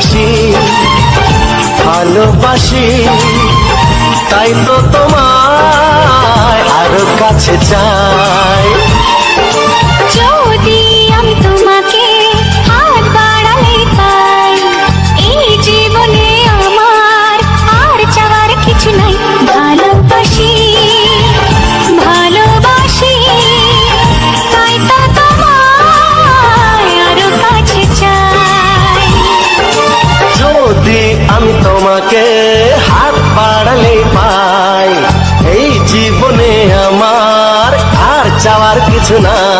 ভালোবাসি ভালোবাসি তাই তো তোমার আরও কাছে চাই। যদি আমি তোমার শুনা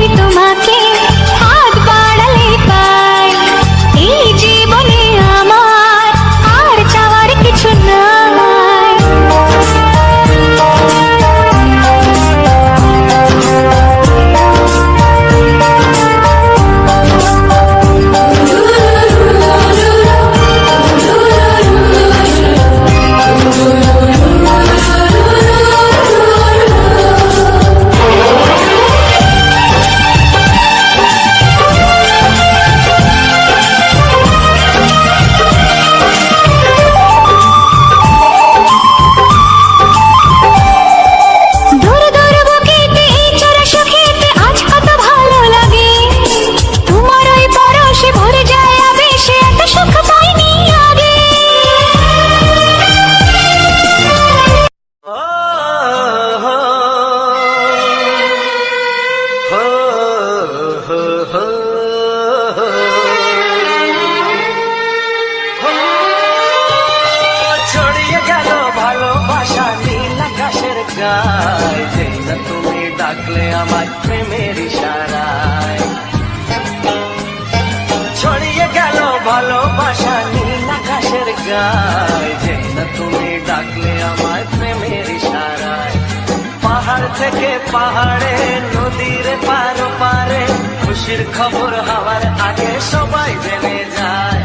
আমি তোমার যায় যেই না তুমি ডাকলে আমার প্রেমের ইশারায়। ছড়িয়ে গেল ভালোবাসা নীল আকাশের গায় যেই না তুমি ডাকলে আমার প্রেমের ইশারায়। পাহাড় থেকে পাহাড়ে, নদীর পার পারে, খুশির খবর হওয়ার আগে সবাই জেনে যায়।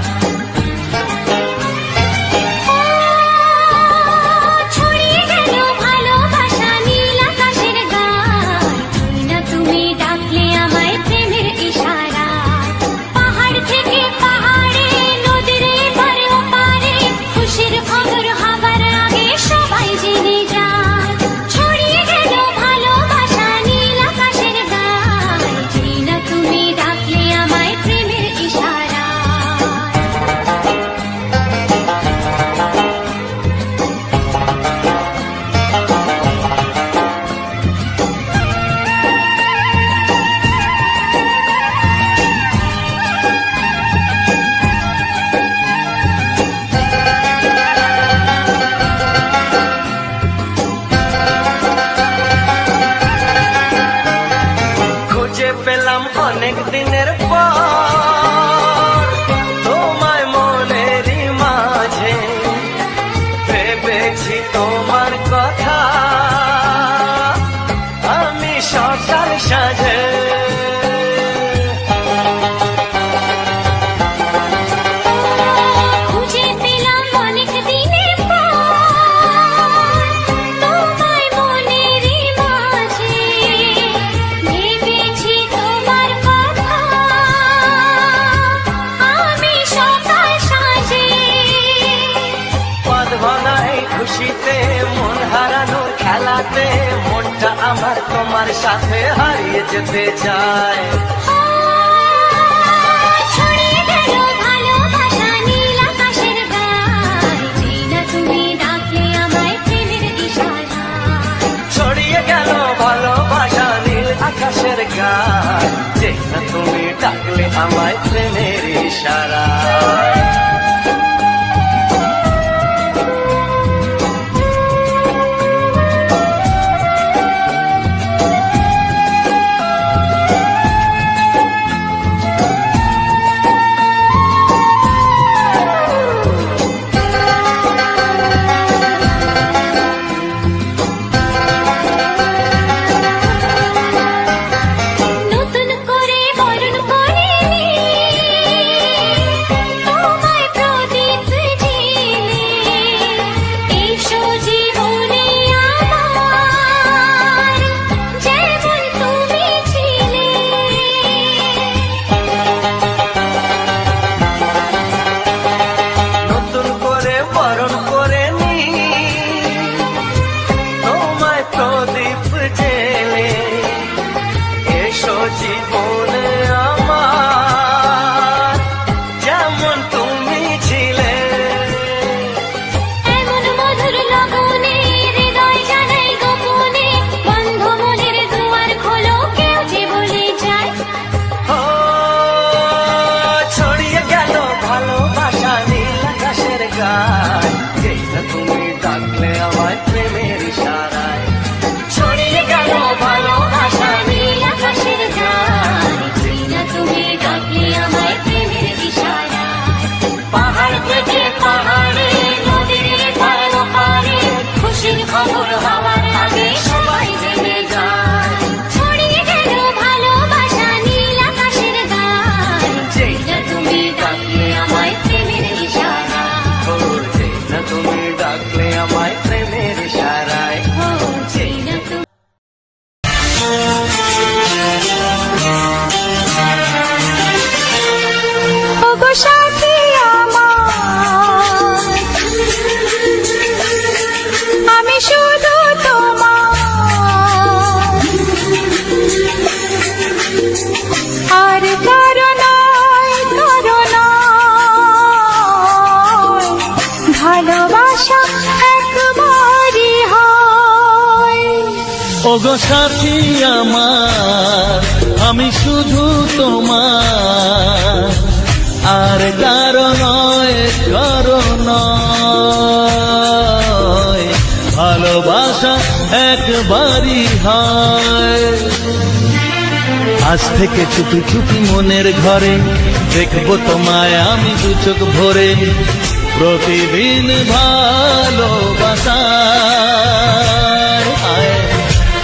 তোমার সাথে হারিয়ে যেতে চায়। আকাশের তুমি ডাকলে আমায় প্রেমের ইশারা। তুমি ডাকলে আমায় সাথী আমার, আমি শুধু তোমার। আর কারণ নয় চরণ ভালোবাসা একবারই হয়। আজ থেকে চুপি চুপি মনের ঘরে দেখব তোমায় আমি দু চোখ ভরে। প্রতিদিন ভালোবাসা।